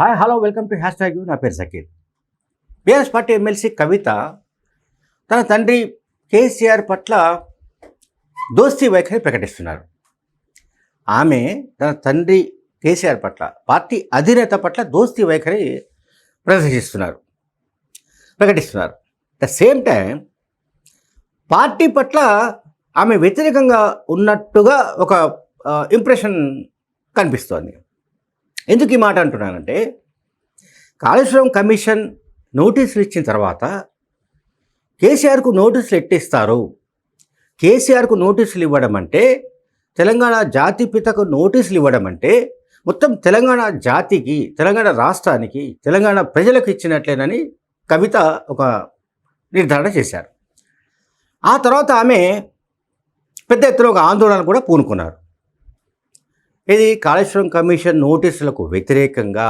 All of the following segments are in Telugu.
Hi hello welcome to hash tag నా పేరు Sakeer BRS party MLC Kavitha తన తండ్రి కేసీఆర్ పట్ల దోస్తీ వైఖరి ప్రకటిస్తున్నారు. ఆమె తన తండ్రి కేసీఆర్ పట్ల పార్టీ అధినేత పట్ల దోస్తీ వైఖరి ప్రదర్శిస్తున్నారు. ప్రకటిస్తున్నారు. ద సేమ్ టైం పార్టీ పట్ల ఆమె వ్యతిరేకంగా ఉన్నట్టుగా ఒక ఇంప్రెషన్ కనిపిస్తోంది. ఎందుకు ఈ మాట అంటున్నానంటే కాళేశ్వరం కమిషన్ నోటీసులు ఇచ్చిన తర్వాత కేసీఆర్కు నోటీసులు ఎట్టిస్తారు? కేసీఆర్కు నోటీసులు ఇవ్వడం అంటే తెలంగాణ జాతి పితకు నోటీసులు ఇవ్వడం అంటే మొత్తం తెలంగాణ జాతికి తెలంగాణ రాష్ట్రానికి తెలంగాణ ప్రజలకు ఇచ్చినట్లేనని కవిత ఒక నిర్ధారణ చేశారు. ఆ తర్వాత ఆమె పెద్ద ఎత్తున ఒక ఆందోళన కూడా పూనుకున్నారు. ఇది కాళేశ్వరం కమిషన్ నోటీసులకు వ్యతిరేకంగా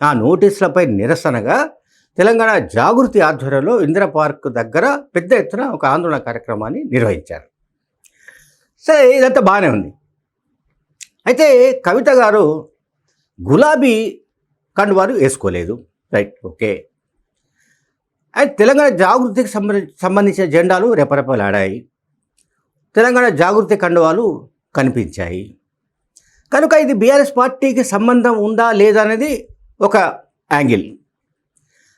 ఆ నోటీసులపై నిరసనగా తెలంగాణ జాగృతి ఆధ్వర్యంలో ఇందిరా పార్క్ దగ్గర పెద్ద ఎత్తున ఒక ఆందోళన కార్యక్రమాన్ని నిర్వహించారు. సరే ఇదంతా బాగానే ఉంది. అయితే కవిత గారు గులాబీ కండువారు వేసుకోలేదు. Right okay. అయితే తెలంగాణ జాగృతికి సంబంధించి సంబంధించిన జెండాలు రెపరెపలాడాయి. తెలంగాణ జాగృతి కండువాలు కనిపించాయి. కనుక ఇది బీఆర్ఎస్ పార్టీకి సంబంధం ఉందా లేదా అనేది ఒక angle.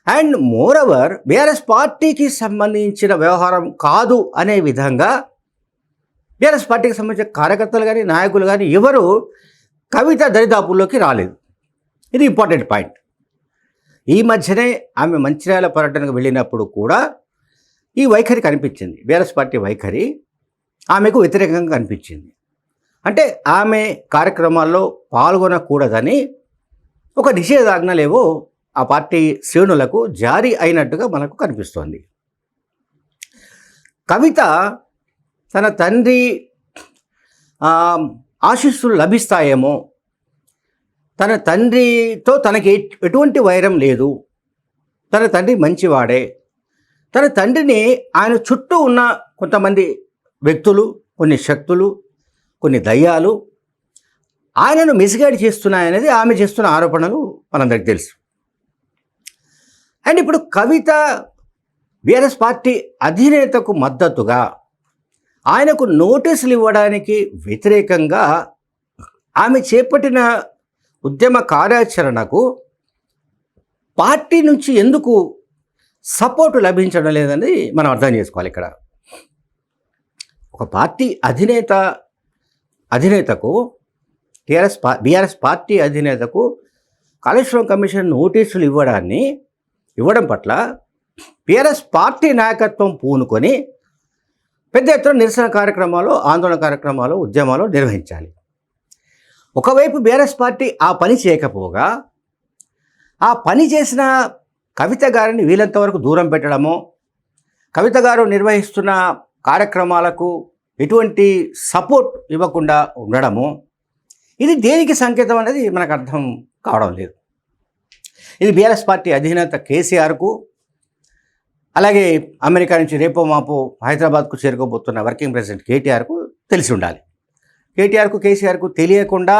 And more over BRS పార్టీకి సంబంధించిన వ్యవహారం కాదు అనే విధంగా బీఆర్ఎస్ పార్టీకి సంబంధించిన కార్యకర్తలు కానీ నాయకులు కానీ ఎవరు కవిత దరిదాపుల్లోకి రాలేదు. ఇది ఇంపార్టెంట్ పాయింట్. ఈ మధ్యనే ఆమె మంచిర్యాల పర్యటనకు వెళ్ళినప్పుడు కూడా ఈ వైఖరి కనిపించింది. బీఆర్ఎస్ పార్టీ వైఖరి ఆమెకు వ్యతిరేకంగా కనిపించింది. అంటే ఆమె కార్యక్రమాల్లో పాల్గొనకూడదని ఒక నిషేధాజ్ఞలేవో ఆ పార్టీ శ్రేణులకు జారీ అయినట్టుగా మనకు కనిపిస్తోంది. కవిత తన తండ్రి ఆశీస్సులు లభిస్తాయేమో. తన తండ్రితో తనకి ఎటువంటి వైరం లేదు. తన తండ్రి మంచివాడే. తన తండ్రిని ఆయన చుట్టూ ఉన్న కొంతమంది వ్యక్తులు కొన్ని శక్తులు కొన్ని దయ్యాలు ఆయనను మిస్గైడ్ చేస్తున్నాయనేది ఆమె చేస్తున్న ఆరోపణలు మనందరికి తెలుసు. అండ్ ఇప్పుడు కవిత బీఆర్ఎస్ పార్టీ అధినేతకు మద్దతుగా ఆయనకు నోటీసులు ఇవ్వడానికి వ్యతిరేకంగా ఆమె చేపట్టిన ఉద్యమ కార్యాచరణకు పార్టీ నుంచి ఎందుకు సపోర్టు లభించడం లేదని మనం అర్థం చేసుకోవాలి ఇక్కడ. ఒక పార్టీ అధినేత అధినేతకు టీఆర్ఎస్ పా బీఆర్ఎస్ పార్టీ అధినేతకు కాళేశ్వరం కమిషన్ నోటీసులు ఇవ్వడాన్ని ఇవ్వడం పట్ల బీఆర్ఎస్ పార్టీ నాయకత్వం పూనుకొని పెద్ద ఎత్తున నిరసన కార్యక్రమాలు ఆందోళన కార్యక్రమాలు ఉద్యమాలు నిర్వహించాలి. ఒకవైపు బీఆర్ఎస్ పార్టీ ఆ పని చేయకపోగా ఆ పని చేసిన కవిత గారిని వీలంత వరకు దూరం పెట్టడము కవిత గారు నిర్వహిస్తున్న కార్యక్రమాలకు ఎటువంటి సపోర్ట్ ఇవ్వకుండా ఉండడము ఇది దేనికి సంకేతం అనేది మనకు అర్థం కావడం లేదు. ఇది బీఆర్ఎస్ పార్టీ అధినేత కేసీఆర్కు అలాగే అమెరికా నుంచి రేపో మాపు హైదరాబాద్కు చేరుకోబోతున్న వర్కింగ్ ప్రెసిడెంట్ కేటీఆర్కు తెలిసి ఉండాలి. కేటీఆర్కు కేసీఆర్కు తెలియకుండా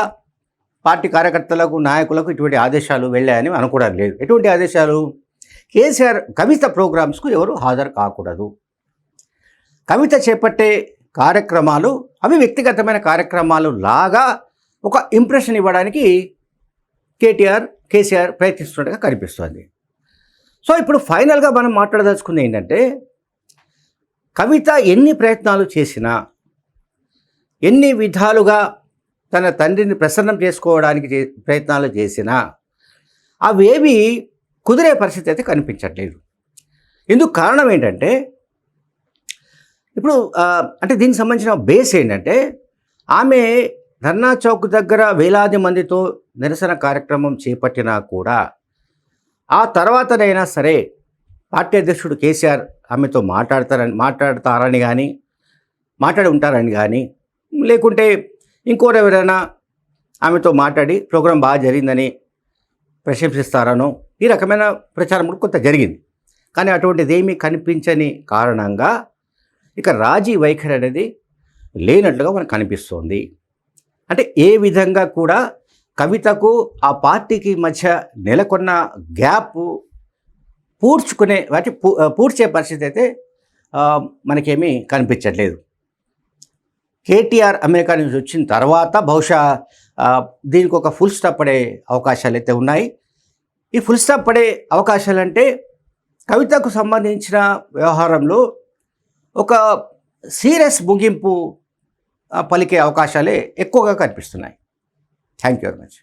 పార్టీ కార్యకర్తలకు నాయకులకు ఇటువంటి ఆదేశాలు వెళ్ళాయని అనుకోవడం లేదు. ఎటువంటి ఆదేశాలు? కేసీఆర్ కవిత ప్రోగ్రామ్స్కు ఎవరు హాజరు కాకూడదు. కవిత చేపట్టే కార్యక్రమాలు అవి వ్యక్తిగతమైన కార్యక్రమాలు లాగా ఒక ఇంప్రెషన్ ఇవ్వడానికి కేటీఆర్ కేసీఆర్ ప్రయత్నిస్తున్నట్టుగా కనిపిస్తుంది. సో ఇప్పుడు ఫైనల్గా మనం మాట్లాడదలుచుకుంది ఏంటంటే కవిత ఎన్ని ప్రయత్నాలు చేసినా ఎన్ని విధాలుగా తన తండ్రిని ప్రసన్నం చేసుకోవడానికి చే- ప్రయత్నాలు చేసినా అవేవి కుదిరే పరిస్థితి అయితే కనిపించట్లేదు. ఇందుకు కారణం ఏంటంటే ఇప్పుడు అంటే దీనికి సంబంధించిన బేస్ ఏంటంటే ఆమె ధర్నా చౌక్ దగ్గర వేలాది మందితో నిరసన కార్యక్రమం చేపట్టినా కూడా ఆ తర్వాతనైనా సరే పార్టీ అధ్యక్షుడు కేసీఆర్ ఆమెతో మాట్లాడతారని మాట్లాడతారని కానీ మాట్లాడి ఉంటారని కానీ లేకుంటే ఇంకోరెవరైనా ఆమెతో మాట్లాడి ప్రోగ్రాం బాగా జరిగిందని ప్రశంసిస్తారనో ఈ రకమైన ప్రచారం కూడా కొంత జరిగింది. కానీ అటువంటిది ఏమీ కనిపించని కారణంగా ఇక రాజీ వైఖరి అనేది లేనట్లుగా మనకు కనిపిస్తోంది. అంటే ఏ విధంగా కూడా కవితకు ఆ పార్టీకి మధ్య నెలకొన్న గ్యాప్ పూడ్చుకునే అంటే పూ పూడ్చే పరిస్థితి అయితే మనకేమీ కనిపించట్లేదు. కేటీఆర్ అమెరికా నుంచి వచ్చిన తర్వాత బహుశా దీనికి ఒక ఫుల్ స్టాప్ పడే అవకాశాలు అయితే ఉన్నాయి. ఈ ఫుల్ స్టాప్ పడే అవకాశాలు అంటే కవితకు సంబంధించిన వ్యవహారంలో ఒక సీరియస్ ముగింపు పలికే అవకాశాలే ఎక్కువగా కనిపిస్తున్నాయి. Thank you very much